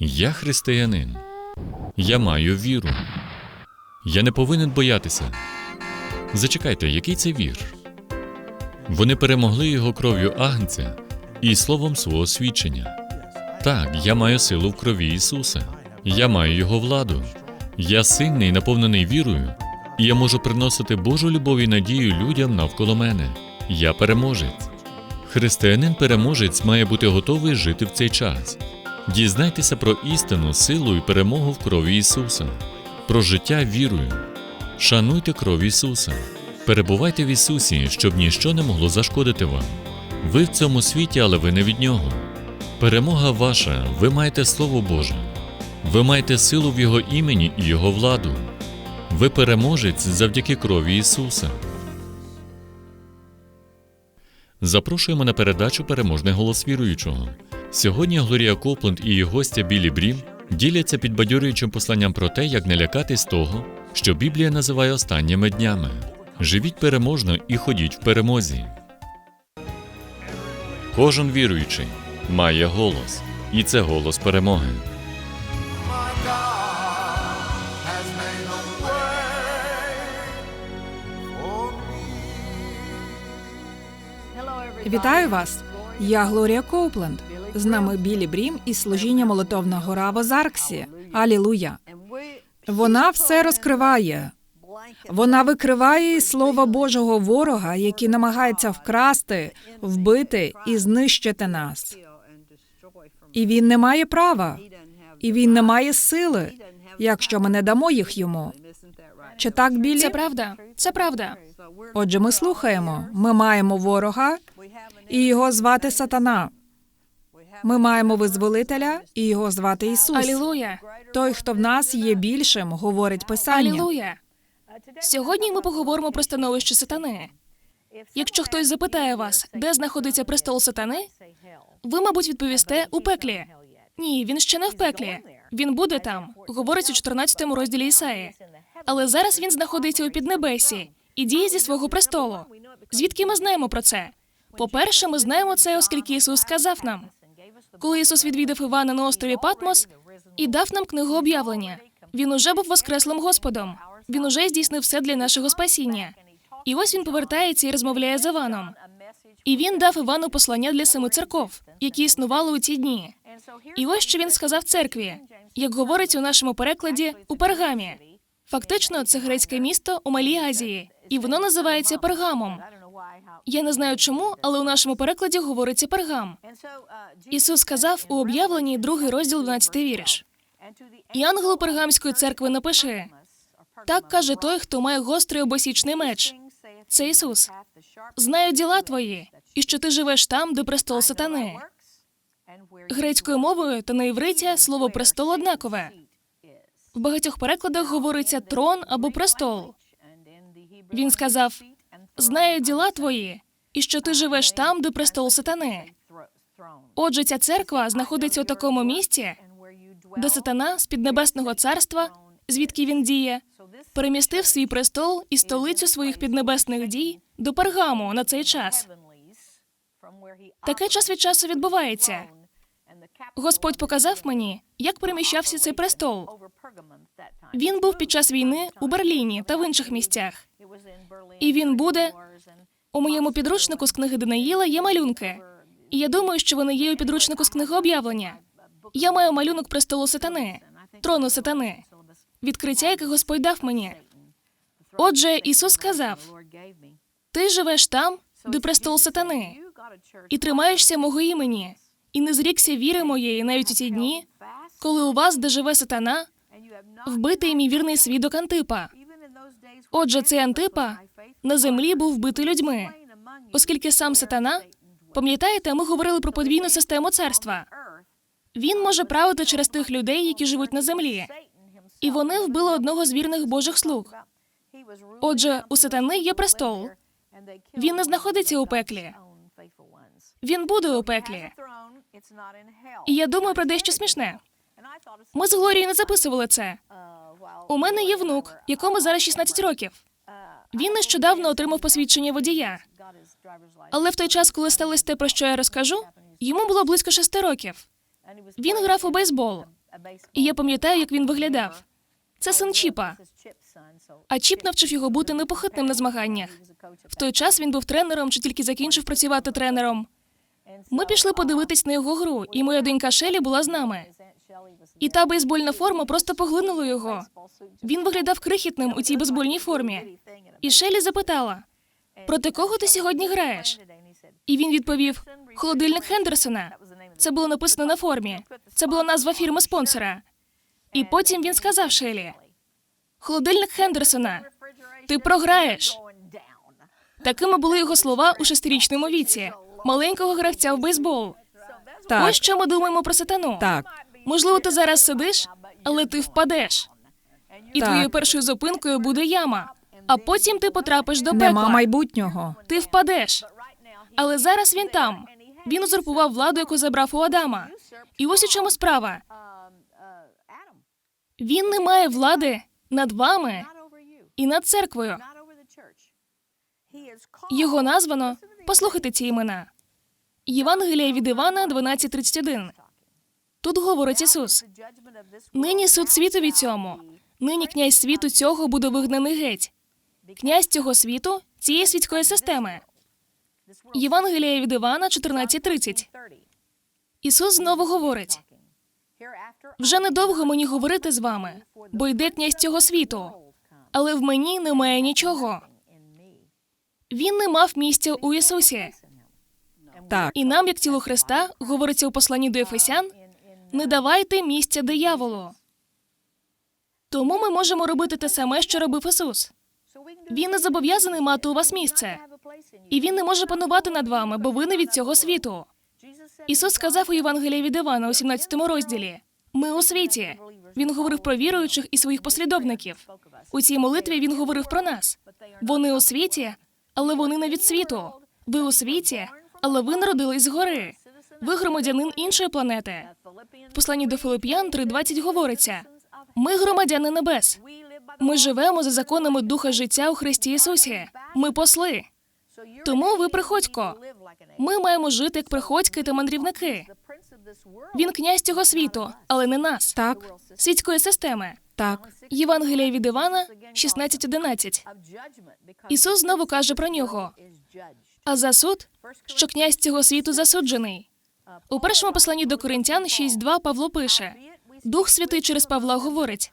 Я християнин. Я маю віру. Я не повинен боятися. Зачекайте, який це вір? Вони перемогли його кров'ю Агнця і словом свого свідчення. Так, я маю силу в крові Ісуса. Я маю Його владу. Я сильний, наповнений вірою, і я можу приносити Божу любов і надію людям навколо мене. Я переможець. Християнин переможець має бути готовий жити в цей час. Дізнайтеся про істину, силу і перемогу в крові Ісуса, про життя вірою. Шануйте кров Ісуса. Перебувайте в Ісусі, щоб ніщо не могло зашкодити вам. Ви в цьому світі, але ви не від Нього. Перемога ваша, ви маєте Слово Боже. Ви маєте силу в Його імені і Його владу. Ви переможець завдяки крові Ісуса. Запрошуємо на передачу Переможний голос віруючого. Сьогодні Глорія Копленд і її гостя Білі Брім діляться підбадьорюючим посланням про те, як не лякатись того, що Біблія називає останніми днями. Живіть переможно і ходіть в перемозі. Кожен віруючий має голос, і це голос перемоги. Вітаю вас! Я Глорія Коупленд. З нами Білі Брім із служіння Молотовна гора в Озарксі. Алілуя! Вона все розкриває. Вона викриває слово Божого ворога, який намагається вкрасти, вбити і знищити нас. І він не має права, і він не має сили, якщо ми не дамо їх йому. Чи так, Білі? Це правда, це правда. Отже, ми слухаємо. Ми маємо ворога, і його звати Сатана. Ми маємо визволителя, і його звати Ісус. Алілуя! Той, хто в нас є більшим, говорить Писання. Алілуя! Сьогодні ми поговоримо про становище сатани. Якщо хтось запитає вас, де знаходиться престол сатани, ви, мабуть, відповісте у пеклі. Ні, він ще не в пеклі. Він буде там, говорить у 14 розділі Ісаї. Але зараз він знаходиться у піднебесі і діє зі свого престолу. Звідки ми знаємо про це? По-перше, ми знаємо це, оскільки Ісус сказав нам. Коли Ісус відвідав Івана на острові Патмос і дав нам книгу об'явлення, він уже був воскреслим Господом. Він уже здійснив все для нашого спасіння. І ось він повертається і розмовляє з Іваном. І він дав Івану послання для семи церков, які існували у ті дні. І ось що він сказав церкві, як говорить у нашому перекладі у Пергамі. Фактично, це грецьке місто у Малій Азії, і воно називається Пергамом. Я не знаю чому, але у нашому перекладі говориться Пергам. Ісус сказав у об'явленні другий розділ 12 вірш. І ангелу Пергамської церкви напиши так каже той, хто має гострий обосічний меч. Це Ісус. Знаю діла твої, і що ти живеш там, де престол сатани. Грецькою мовою та на івриті слово престол однакове. В багатьох перекладах говориться трон або престол. Він сказав: Знаю діла твої, і що ти живеш там, де престол сатани. Отже, ця церква знаходиться у такому місці, де сатана з піднебесного царства, звідки він діє, перемістив свій престол і столицю своїх піднебесних дій до Пергаму на цей час. Таке час від часу відбувається. Господь показав мені, як переміщався цей престол. Він був під час війни у Берліні та в інших місцях. І він буде у моєму підручнику з книги Даниїла є малюнки. І я думаю, що вони є у підручнику з книги об'явлення. Я маю малюнок престолу сатани, трону сатани, відкриття, яке Господь дав мені. Отже, Ісус сказав: Ти живеш там, де престол сатани, і тримаєшся мого імені, і не зрікся віри моєї навіть у ті дні, коли у вас, де живе сатана, вбитий мій вірний свідок Антипа. Отже, цей Антипа на землі був вбитий людьми, оскільки сам сатана, пам'ятаєте, ми говорили про подвійну систему царства. Він може правити через тих людей, які живуть на землі, і вони вбили одного з вірних Божих слуг. Отже, у сатани є престол. Він не знаходиться у пеклі. Він буде у пеклі. І я думаю про дещо смішне. Ми з Глорією не записували це. У мене є внук, якому зараз 16 років. Він нещодавно отримав посвідчення водія. Але в той час, коли сталося те, про що я розкажу, йому було близько шести років. Він грав у бейсбол. І я пам'ятаю, як він виглядав. Це син Чіпа. А Чіп навчив його бути непохитним на змаганнях. В той час він був тренером чи тільки закінчив працювати тренером. Ми пішли подивитись на його гру, і моя донька Шелі була з нами. І та бейсбольна форма просто поглинула його. Він виглядав крихітним у цій бейсбольній формі. І Шелі запитала: проти кого ти сьогодні граєш? І він відповів: Холодильник Хендерсона. Це було написано на формі. Це була назва фірми спонсора. І потім він сказав Шелі: Холодильник Хендерсона. Ти програєш. Такими були його слова у шестирічному віці, маленького гравця в бейсбол. Так, Ось що ми думаємо про сатану. так, Можливо, ти зараз сидиш, але ти впадеш. І Так. твоєю першою зупинкою буде яма. А потім ти потрапиш до пекла. нема майбутнього. Ти впадеш. Але зараз він там. Він узурпував владу, яку забрав у Адама. І ось у чому справа. Він не має влади над вами і над церквою. Його названо. Послухайте ці імена. Євангелія від Івана 12.31. Тут говорить Ісус. Нині суд світові цьому. Нині князь світу цього буде вигнаний геть. Князь цього світу цієї світської системи. Євангелія від Івана 14.30. Ісус знову говорить: вже недовго мені говорити з вами, бо йде князь цього світу, але в мені немає нічого. Він не мав місця у Ісусі. Так, І нам, як тіло Христа, говориться у посланні до Ефесян, не давайте місця дияволу. Тому ми можемо робити те саме, що робив Ісус. Він не зобов'язаний мати у вас місце, і він не може панувати над вами, бо ви не від цього світу. Ісус сказав у Євангелії від Івана у 17 розділі: Ми у світі. Він говорив про віруючих і своїх послідовників. У цій молитві він говорив про нас. Вони у світі, але вони не від світу. Ви у світі, але ви народились згори. Ви громадянин іншої планети. В посланні до Филип'ян 3.20 говориться: ми громадяни небес. Ми живемо за законами духа життя у Христі Ісусі. Ми посли. Тому ви приходько. Ми маємо жити як приходьки та мандрівники. Він князь цього світу, але не нас. так, Світської системи. так, Євангелія від Івана 16.11. Ісус знову каже про нього. А за суд, що князь цього світу засуджений. У першому посланні до Коринтян 6.2 Павло пише: Дух Святий через Павла говорить: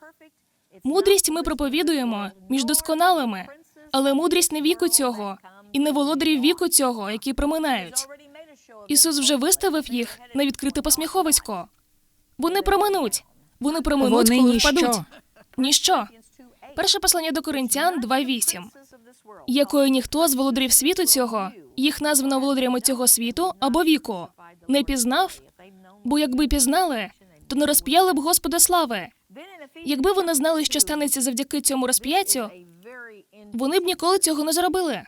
мудрість ми проповідуємо між досконалими, але мудрість не віку цього, і не володарів віку цього, які проминають. Ісус вже виставив їх на відкрите посміховисько. Вони проминуть. Вони проминуть, вони коли ніщо. впадуть. Ніщо. Перше послання до Коринтян 2.8. Якою ніхто з володарів світу цього, їх названо володарями цього світу або віку, не пізнав, бо якби пізнали, то не розп'яли б Господа слави. Якби вони знали, що станеться завдяки цьому розп'яттю, вони б ніколи цього не зробили.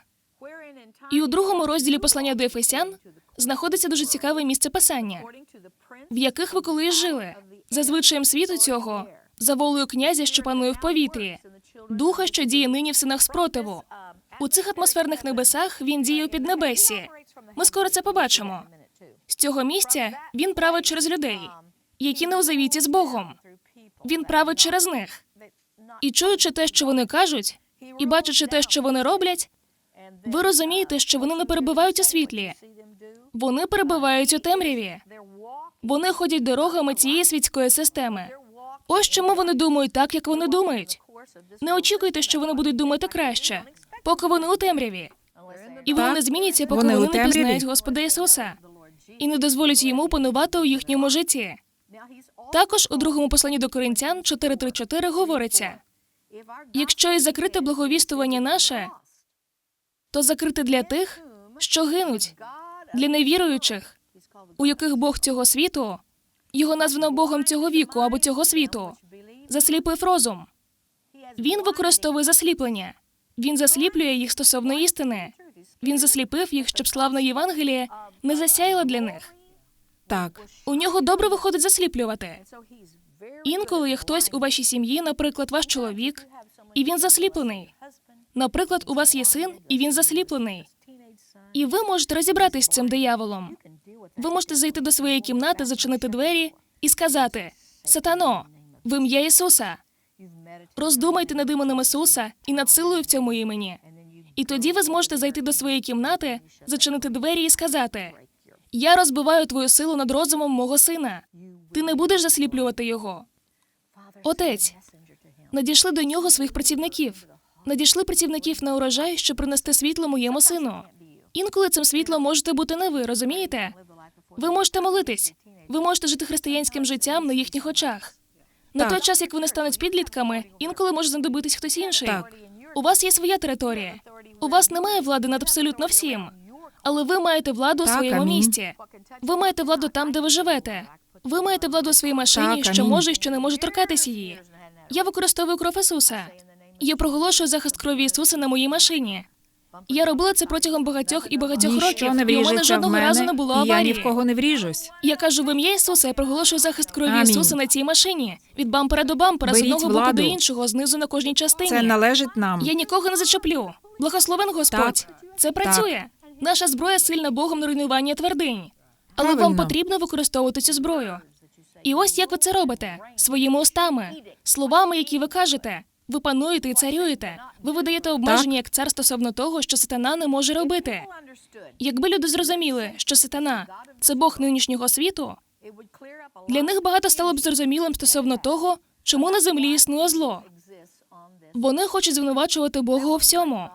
І у другому розділі послання до Ефесян знаходиться дуже цікаве місце писання, в яких ви колись жили, за звичаєм світу цього, за волею князя, що панує в повітрі, духа, що діє нині в синах спротиву. У цих атмосферних небесах він діє у піднебесі. Ми скоро це побачимо. З цього місця він править через людей, які не у завіті з Богом. Він править через них. І чуючи те, що вони кажуть, і бачачи те, що вони роблять, ви розумієте, що вони не перебувають у світлі, вони перебувають у темряві. Вони ходять дорогами цієї світської системи. Ось чому вони думають так, як вони думають. Не очікуйте, що вони будуть думати краще, поки вони у темряві. І вони не зміняться, поки Вони вони, не пізнають Господа Ісуса і не дозволять йому панувати у їхньому житті. Також у другому посланні до Коринтян 4.3.4 говориться: якщо і закрите благовістування наше, то закрите для тих, що гинуть, для невіруючих, у яких Бог цього світу, його названо Богом цього віку або цього світу, засліпив розум. Він використовує засліплення. Він засліплює їх стосовно істини. Він засліпив їх, щоб славна Євангеліє не засяяла для них. так, У нього добре виходить засліплювати. Інколи є хтось у вашій сім'ї, наприклад, ваш чоловік, і він засліплений. Наприклад, у вас є син, і він засліплений. І ви можете розібратись з цим дияволом. Ви можете зайти до своєї кімнати, зачинити двері і сказати: Сатано, в ім'я Ісуса. Роздумайте над іменем Ісуса і над силою в цьому імені. І тоді ви зможете зайти до своєї кімнати, зачинити двері і сказати: Я розбиваю твою силу над розумом мого сина. Ти не будеш засліплювати його. Отець, надійшли до нього своїх працівників. Надійшли працівників на урожай, щоб принести світло моєму сину. Інколи цим світлом можете бути не ви, розумієте? Ви можете молитись, ви можете жити християнським життям на їхніх очах. На Так. той час, як вони стануть підлітками, інколи може знадобитись хтось інший. Так. У вас є своя територія. У вас немає влади над абсолютно всім. Але ви маєте владу у Так, своєму амінь. місті. Ви маєте владу там, де ви живете. Ви маєте владу у своїй машині, Так, що амінь. може і що не може торкатися її. Я використовую кров Ісуса. Я проголошую захист крові Ісуса на моїй машині. Я робила це протягом багатьох і багатьох Ніщо років, не і у мене вріжеться в жодного мене, разу не було і я ні аварії. в кого не вріжусь. Я кажу в ім'я Ісуса, я проголошую захист крові Амінь. Ісуса на цій машині. Від бампера до бампера, з Беріть одного боку владу. до іншого, знизу на кожній частині. Це належить нам. Я нікого не зачеплю. Благословен Господь. Це працює. Наша зброя сильна Богом на руйнування твердинь. Але вам Правильно. потрібно використовувати цю зброю. І ось як ви це робите своїми устами, словами, які ви кажете. Ви пануєте і царюєте. Ви видаєте обмеження як цар стосовно того, що сатана не може робити. Якби люди зрозуміли, що сатана це Бог нинішнього світу, для них багато стало б зрозумілим стосовно того, чому на землі існує зло. Вони хочуть звинувачувати Бога у всьому,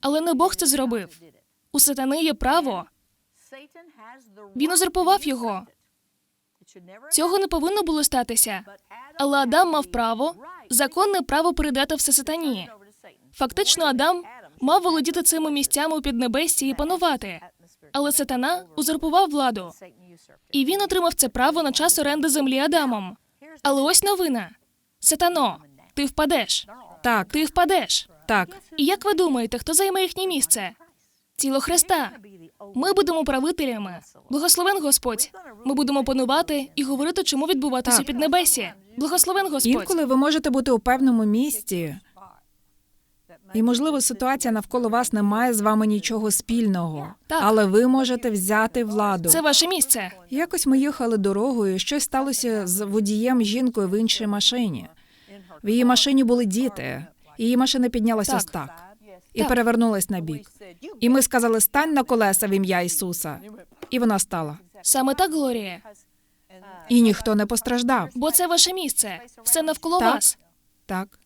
але не Бог це зробив. У сатани є право. Він узурпував його. Цього не повинно було статися. Але Адам мав право, законне право передати все сатані. Фактично, Адам мав володіти цими місцями у піднебесці і панувати. Але сатана узурпував владу, і він отримав це право на час оренди землі Адамом. Але ось новина: Сатано, ти впадеш. Так, Ти впадеш. так. І як ви думаєте, хто займе їхнє місце? Тіло Христа. Ми будемо правителями. Благословен Господь. Ми будемо панувати і говорити, чому відбуватися Так. у піднебесі. Благословен Господь. Інколи ви можете бути у певному місці, і можливо ситуація навколо вас не має з вами нічого спільного, Так. але ви можете взяти владу. Це ваше місце. Якось ми їхали дорогою, щось сталося з водієм жінкою в іншій машині. В її машині були діти. Її машина піднялася Так. так і Так. перевернулась на бік. І ми сказали: стань на колеса в ім'я Ісуса. І вона стала. Саме так, Глорія. І ніхто не постраждав. Бо це ваше місце. Все навколо Так. вас. Так.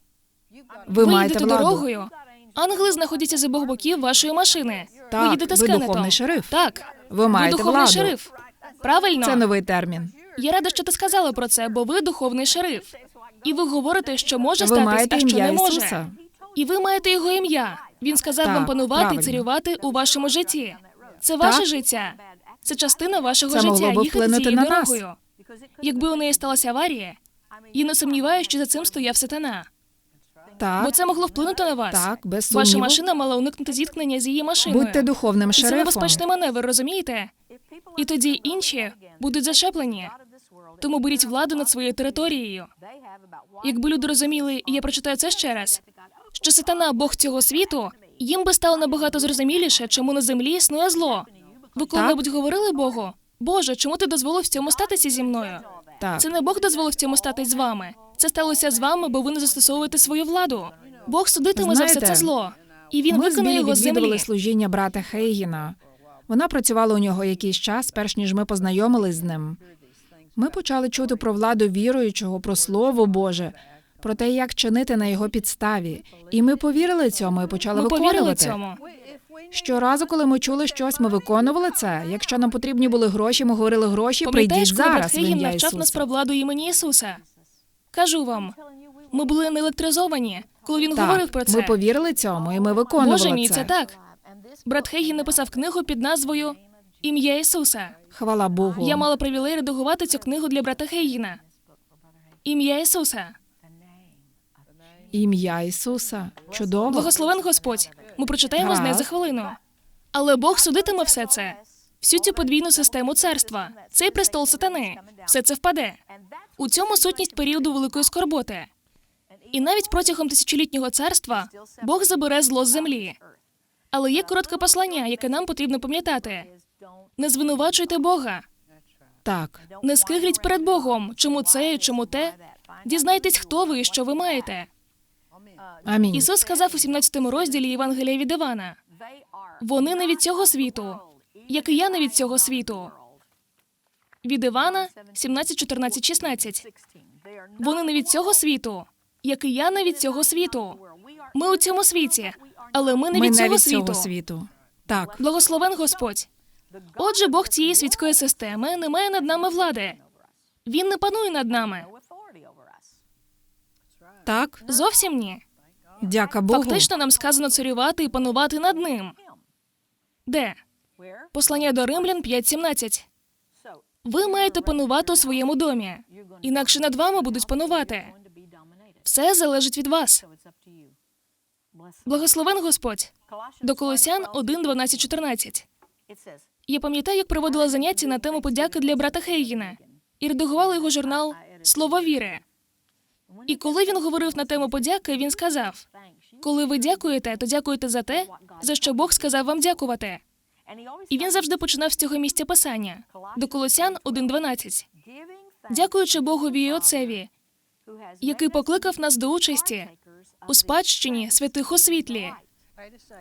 Ви, Ви маєте владу. дорогою. Ангели знаходяться з обох боків вашої машини. Так, ви їдете з ви Кеннетом. духовний шериф. Так. Ви маєте духовний владу. шериф. Правильно. Це новий термін. Я рада, що ти сказала про це, бо ви духовний шериф. І ви говорите, що може Ви статись, маєте а що ім'я не може. Ісуса. І ви маєте його ім'я. Він сказав Так, вам панувати правильно. і царювати у вашому житті. Це ваше Так. життя. Це частина вашого Це могло життя. би Їхати вплинути цією на нас. дорогою. Якби у неї сталася аварія, я не сумніваюся, що за цим стояв сатана. Так. Бо це могло вплинути на вас. Так, без Ваша машина мала уникнути зіткнення з її машиною. Будьте духовним І Це шерифом. небезпечний маневр, розумієте? І тоді інші будуть зашеплені. Тому беріть владу над своєю територією. Якби люди розуміли, і я прочитаю це ще раз, що сатана Бог цього світу, їм би стало набагато зрозуміліше, чому на землі існує зло. Ви коли-небудь говорили Богу? Боже, чому ти дозволив цьому статися зі мною? Так. Це не Бог дозволив цьому статись з вами. Це сталося з вами, бо ви не застосовуєте свою владу. Бог судитиме за все це зло, і він Ми з Білі його з відвідували землі. служіння брата Хейгіна. Вона працювала у нього якийсь час, перш ніж ми познайомились з ним. Ми почали чути про владу віруючого, про слово Боже, про те, як чинити на його підставі. І ми повірили цьому і почали Ми повірили виконувати. цьому. Щоразу, коли ми чули щось, ми виконували це. Якщо нам потрібні були гроші, ми говорили гроші, Пам'ятаєш, прийдіть коли брат зараз в Хейгін ім'я навчав нас Ісуса. про владу імені Ісуса? Кажу вам, ми були наелектризовані, коли він говорив про це. ми повірили цьому, і ми виконували Боже мій, це. це так. Брат Хейгін написав книгу під назвою Ім'я Ісуса. Хвала Богу. Я мала привілей редагувати цю книгу для брата Хейгіна. Ім'я Ісуса. Ім'я Ісуса. Чудово. Благословен Господь. Ми прочитаємо з неї за хвилину. Але Бог судитиме все це. Всю цю подвійну систему царства, цей престол сатани, все це впаде. У цьому сутність періоду великої скорботи. І навіть протягом тисячолітнього царства Бог забере зло з землі. Але є коротке послання, яке нам потрібно пам'ятати: не звинувачуйте Бога. Так, Не скигліть перед Богом, чому це і чому те. Дізнайтесь, хто ви і що ви маєте. Амінь. Ісус сказав у 17 розділі Євангелія від Івана: вони не від цього світу, як і я не від цього світу. Від Івана 17, 14, 16. Вони не від цього світу, як і я не від цього світу. Ми у цьому світі, але ми не Ми від не від світу. цього світу. Так, Благословен Господь. Отже, Бог цієї світської системи не має над нами влади. Він не панує над нами. так, Зовсім ні. Дяка Богу. Фактично нам сказано царювати і панувати над ним. Де? Послання до Римлян 5.17. Ви маєте панувати у своєму домі, інакше над вами будуть панувати. Все залежить від вас. Благословен Господь. До Колосян 1, 12, 14. Я пам'ятаю, як проводила заняття на тему подяки для брата Хейгіна і редагувала його журнал Слово віри. І коли він говорив на тему подяки, він сказав: коли ви дякуєте, то дякуєте за те, за що Бог сказав вам дякувати. І він завжди починав з цього місця писання до Колосян 1.12. Дякуючи Богові і Отцеві, який покликав нас до участі у спадщині святих у світлі.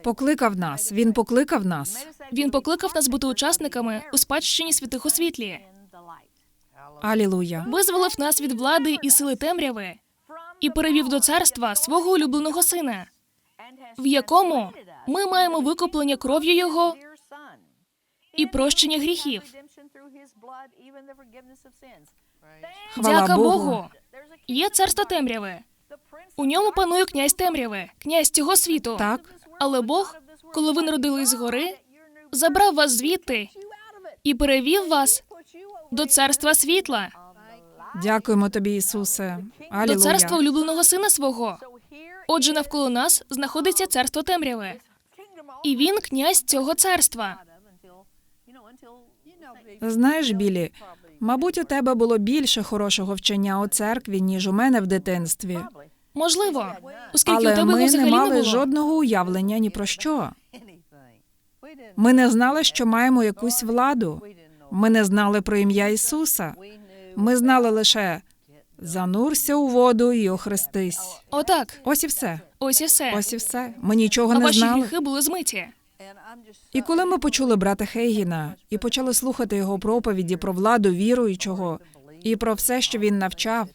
Покликав нас. Він покликав нас. Він покликав нас бути учасниками у спадщині святих у світлі. Алілуя. Визволив нас від влади і сили темряви і перевів до царства свого улюбленого сина, в якому ми маємо викуплення кров'ю його і прощення гріхів. Хвала Дяка Богу. Богу. Є царство темряви. У ньому панує князь темряви, князь цього світу. Так, Але Бог, коли ви народились згори, забрав вас звідти і перевів вас до царства світла, дякуємо тобі, Ісусе. до царства улюбленого сина свого. Отже, навколо нас знаходиться царство темряви, і він князь цього царства. Знаєш, Білі, мабуть, у тебе було більше хорошого вчення у церкві, ніж у мене в дитинстві. Можливо, оскільки у Але тебе його ми не взагалі не мали було. жодного уявлення ні про що. Ми не знали, що маємо якусь владу. Ми не знали про ім'я Ісуса. Ми знали лише занурся у воду і охрестись. Отак, Ось і все. ось і все. Ось і все. Ми нічого А не ваші знали. гріхи були змиті. І коли ми почули брата Хейгіна і почали слухати його проповіді про владу віруючого і про все, що він навчав,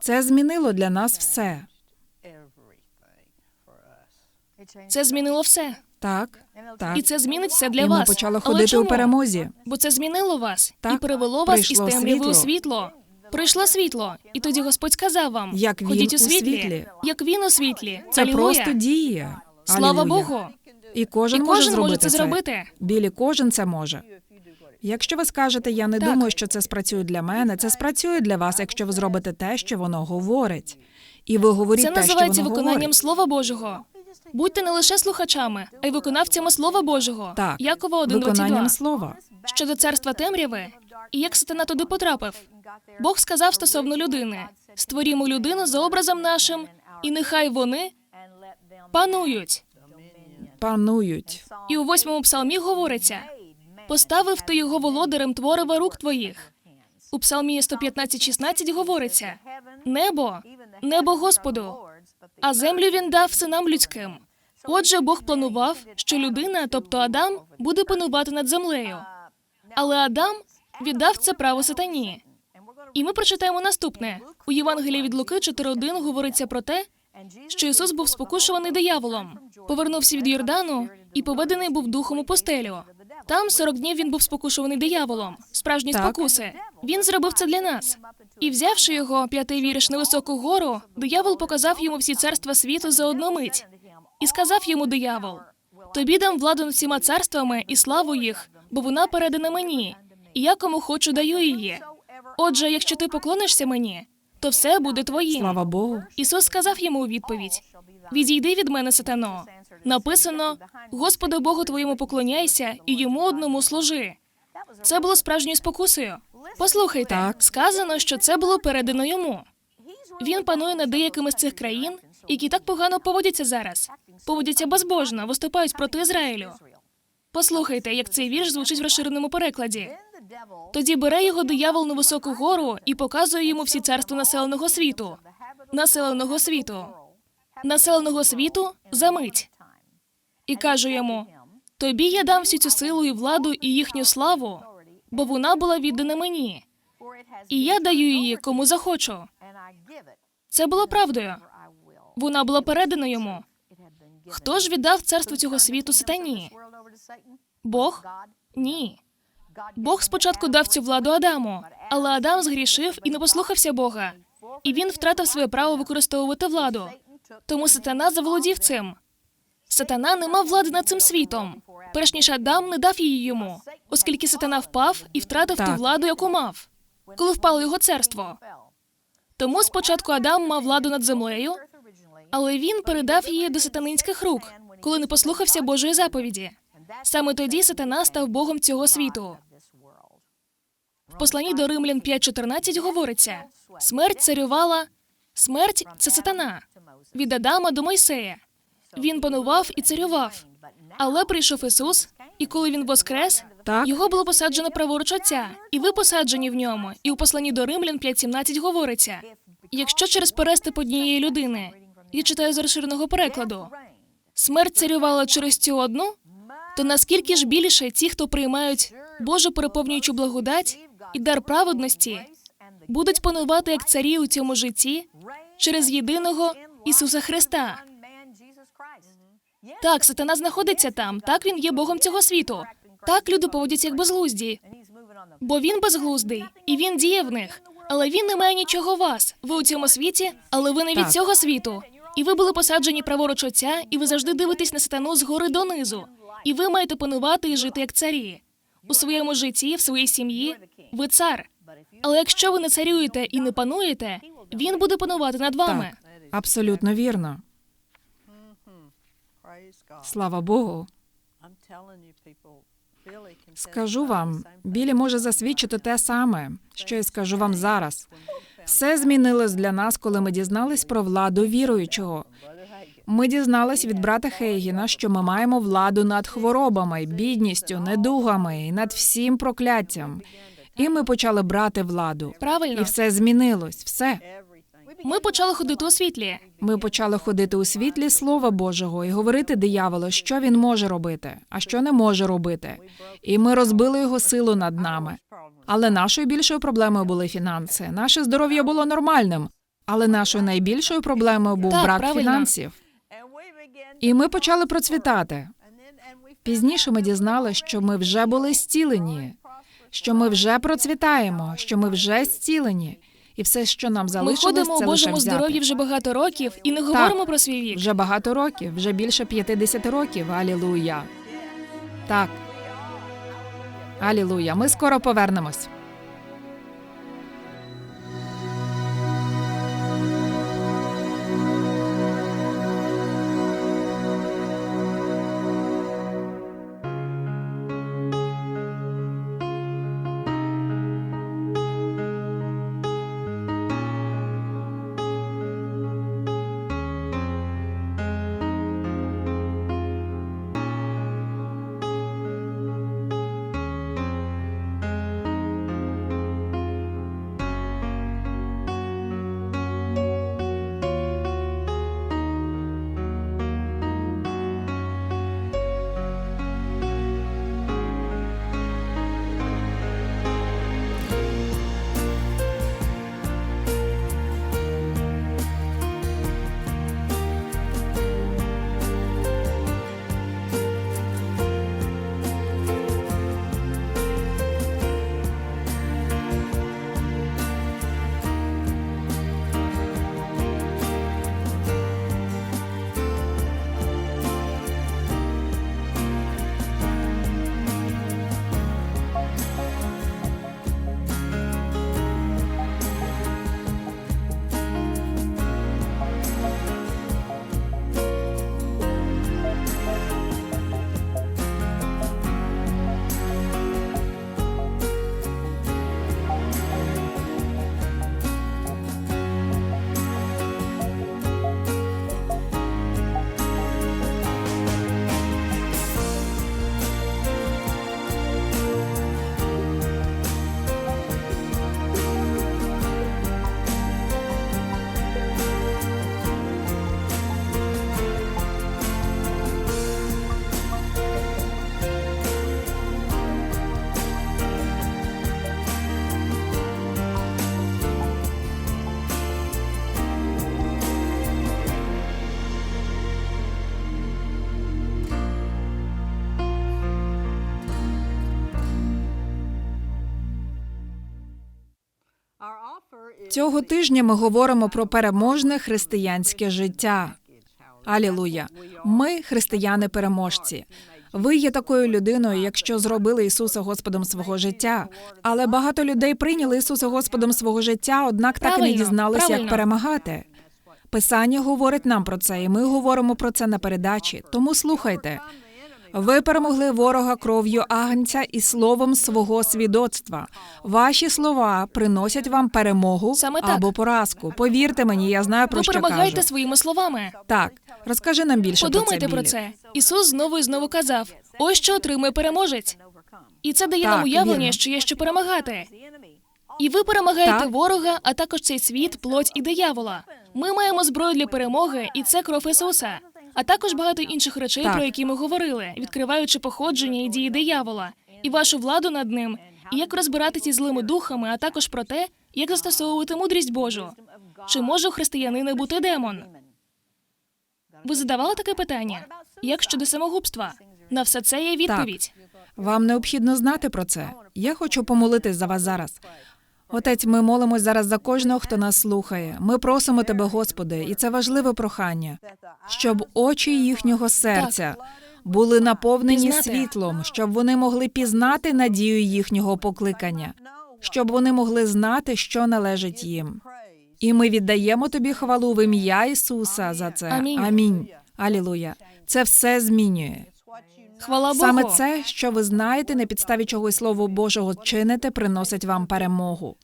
це змінило для нас все. Це змінило все. Так, так. І це змінить все для і вас. ми почали Але ходити чому? у перемозі. Бо це змінило вас і Так, перевело вас із темряви у світло. Прийшло світло, і тоді Господь сказав вам: Як він ходіть у у світлі, світлі. як він у світлі. Це Алілуя. просто діє. Слава Алілуя. Богу. І кожен, І може кожен зробити може це зробити. Білі, кожен це може. Якщо ви скажете, я не Так. думаю, що це спрацює для мене, це спрацює для вас, якщо ви зробите те, що воно говорить. І ви говоріть Це те, що воно виконанням говорить. Слова Божого. Будьте не лише слухачами, а й виконавцями Слова Божого. Так, Якова 1.22. виконанням слова. Щодо царства темряви, і як сатана туди потрапив. Бог сказав стосовно людини: створімо людину за образом нашим, і нехай вони панують. Панують. І у восьмому псалмі говориться: поставив ти його володарем творива рук твоїх. У псалмі 115.16 говориться: небо, небо Господу, а землю він дав синам людським. Отже, Бог планував, що людина, тобто Адам, буде панувати над землею. Але Адам віддав це право сатані. І ми прочитаємо наступне у Євангелії від Луки 4.1 говориться про те, що Ісус був спокушуваний дияволом, повернувся від Йордану і поведений був духом у постелю. Там 40 днів він був спокушуваний дияволом, справжні Так. спокуси. Він зробив це для нас. І взявши його п'ятий вірш на високу гору, диявол показав йому всі царства світу за одну мить. І сказав йому диявол: Тобі дам владу над всіма царствами і славу їх, бо вона передана мені, і я кому хочу даю її. Отже, якщо ти поклонишся мені, то все буде твоїм. Слава Богу. Ісус сказав йому у відповідь: Відійди від мене, сатано. Написано: Господу Богу твоєму поклоняйся і йому одному служи. Це було справжньою спокусою. Послухайте, сказано, що це було передано йому. Він панує над деякими з цих країн, які так погано поводяться зараз. Поводяться безбожно, виступають проти Ізраїлю. Послухайте, як цей вірш звучить в розширеному перекладі. Тоді бере його диявол на високу гору і показує йому всі царства населеного світу. Населеного світу. Населеного світу за мить. І каже йому: Тобі я дам всю цю силу і владу і їхню славу, бо вона була віддана мені, і я даю її кому захочу. Це було правдою. Вона була передана йому. Хто ж віддав царство цього світу сатані? Бог? Ні. Бог спочатку дав цю владу Адаму, але Адам згрішив і не послухався Бога. І він втратив своє право використовувати владу. Тому сатана заволодів цим. Сатана не мав влади над цим світом, перш ніж Адам не дав її йому, оскільки сатана впав і втратив ту владу, яку мав, коли впало його царство. Тому спочатку Адам мав владу над землею, але він передав її до сатанинських рук, коли не послухався Божої заповіді. Саме тоді сатана став Богом цього світу. В посланні до Римлян 5.14 говориться: смерть царювала, смерть це сатана від Адама до Мойсея. Він панував і царював. Але прийшов Ісус, і коли він воскрес, Так. його було посаджено праворуч Отця, і ви посаджені в ньому. І у посланні до Римлян 5.17 говориться: якщо через переступ однієї людини, я читаю з розширеного перекладу, смерть царювала через цю одну, то наскільки ж більше ті, хто приймають Божу переповнюючу благодать і дар праведності, будуть панувати як царі у цьому житті через єдиного Ісуса Христа. Так, сатана знаходиться там. Так він є Богом цього світу. Так люди поводяться як безглузді, бо він безглуздий і він діє в них. Але він не має нічого у вас. Ви у цьому світі, але ви не від Так. цього світу. І ви були посаджені праворуч отця, і ви завжди дивитесь на сатану згори донизу. І ви маєте панувати і жити як царі. У своєму житті, в своїй сім'ї, ви цар. Але якщо ви не царюєте і не пануєте, він буде панувати над вами. Так, абсолютно вірно. Слава Богу. Скажу вам, Білі може засвідчити те саме, що я скажу вам зараз. Все змінилось для нас, коли ми дізнались про владу віруючого. Ми дізнались від брата Хейгіна, що ми маємо владу над хворобами, бідністю, недугами і над всім прокляттям. І ми почали брати владу. Правильно. І все змінилось. Все. Ми почали ходити у світлі. Ми почали ходити у світлі Слова Божого і говорити дияволу, що він може робити, а що не може робити. І ми розбили його силу над нами. Але нашою більшою проблемою були фінанси. Наше здоров'я було нормальним, але нашою найбільшою проблемою був Так, брак правильно. фінансів. І ми почали процвітати. Пізніше ми дізналися, що ми вже були зцілені, що ми вже процвітаємо, що ми вже зцілені. І все, що нам Ми ходимо у це лише Божому взяти. здоров'ї вже багато років і не говоримо про свій вік. Вже багато років, вже більше 50 років. Алілуя. Так. Алілуя. Ми скоро повернемось. Цього тижня ми говоримо про переможне християнське життя. Алілуя! Ми християни-переможці. Ви є такою людиною, якщо зробили Ісуса Господом свого життя. Але багато людей прийняли Ісуса Господом свого життя, однак так і не Правильно, дізналися, як перемагати. Писання говорить нам про це, і ми говоримо про це на передачі. Тому слухайте. Ви перемогли ворога кров'ю агнця і словом свого свідоцтва. Ваші слова приносять вам перемогу Саме так. або поразку. Повірте мені, я знаю про Ви що кажу. своїми словами. Так, розкажи нам більше Подумайте про про це. це. Ісус знову і знову казав: ось що отримує переможець. І це дає Так, нам уявлення, вірно. що є що перемагати. І ви перемагаєте Так. ворога, а також цей світ, плоть і диявола. Ми маємо зброю для перемоги, і це кров Ісуса. А також багато інших речей, Так. про які ми говорили, відкриваючи походження і дії диявола, і вашу владу над ним, і як розбиратися з злими духами, а також про те, як застосовувати мудрість Божу. Чи може у християнина бути демон? Ви задавали таке питання? Як щодо самогубства? На все це є відповідь. Вам необхідно знати про це. Я хочу помолитись за вас зараз. Отець, ми молимось зараз за кожного, хто нас слухає. Ми просимо тебе, Господи, і це важливе прохання, щоб очі їхнього серця були наповнені світлом, щоб вони могли пізнати надію їхнього покликання, щоб вони могли знати, що належить їм. І ми віддаємо тобі хвалу в ім'я Ісуса за це. Амінь. Амінь. Алілуя. Це все змінює. Хвала Богу. Саме це, що ви знаєте, на підставі чого й слово Божого чините, приносить вам перемогу.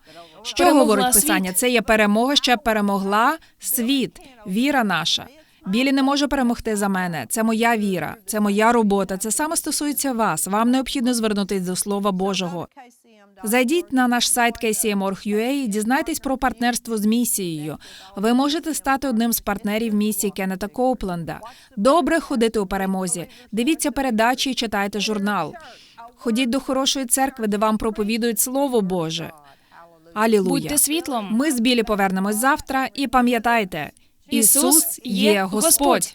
Що Перемогла говорить світ. писання? Це є перемога, що перемогла світ, віра наша. Білі не може перемогти за мене. Це моя віра, це моя робота. Це саме стосується вас. Вам необхідно звернутися до Слова Божого. Зайдіть на наш сайт KCM.org.ua і дізнайтесь про партнерство з місією. Ви можете стати одним з партнерів місії Кеннета Коупленда. Добре ходити у перемозі. Дивіться передачі і читайте журнал. Ходіть до хорошої церкви, де вам проповідують Слово Боже. Алілуя. Будьте світлом. Ми з Білі повернемось завтра і пам'ятайте, Ісус є Господь.